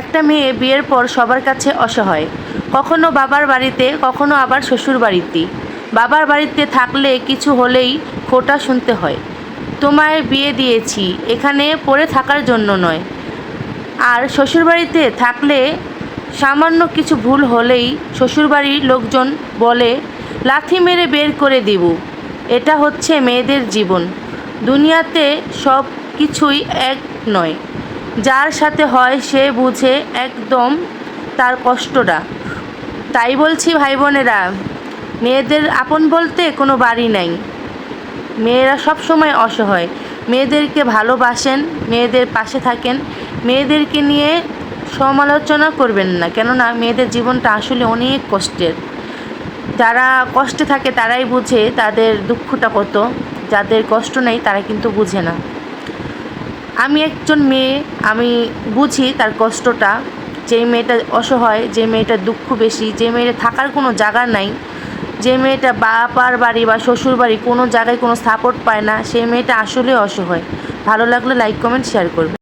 একটা মেয়ে বিয়ের পর সবার কাছে অসহায়। কখনো বাবার বাড়িতে, কখনো আবার শ্বশুর বাড়িতে। বাবার বাড়িতে থাকলে কিছু হলেই খোটা শুনতে হয়। তোমায় বিয়ে দিয়েছি, এখানে পড়ে থাকার জন্য নয়। আর শ্বশুরবাড়িতে থাকলে সামান্য কিছু ভুল হলেই শ্বশুরবাড়ির লোকজন বলে, লাথি মেরে বের করে দিব। এটা হচ্ছে মেয়েদের জীবন। দুনিয়াতে সব কিছুই এক নয়। যার সাথে হয় সে বুঝে একদম তার কষ্টটা। তাই বলছি ভাই বোনেরা মেয়েদের আপন বলতে কোনো বাড়ি নাই। মেয়েরা সব সময় অসহায়। মেয়েদেরকে ভালোবাসেন, মেয়েদের পাশে থাকেন। মেয়েদেরকে নিয়ে সমালোচনা করবেন না, কেননা মেয়েদের জীবনটা আসলে অনেক কষ্টের। যারা কষ্টে থাকে তারাই বুঝে তাদের দুঃখটা কত, যাদের কষ্ট নেই তারা কিন্তু বুঝে না। আমি একজন মেয়ে, আমি বুঝি তার কষ্টটা। যে মেয়েটা অসহায় যে মেয়েটার দুঃখ বেশি যে মেয়েটা থাকার কোনো জায়গা নাই যে মেয়েটা বাপার বাড়ি বা শ্বশুর বাড়ি কোনো জায়গায় কোনো সাপোর্ট পায় না, সেই মেয়েটা আসলে অসহায়। ভালো লাগলে লাইক কমেন্ট শেয়ার করবে।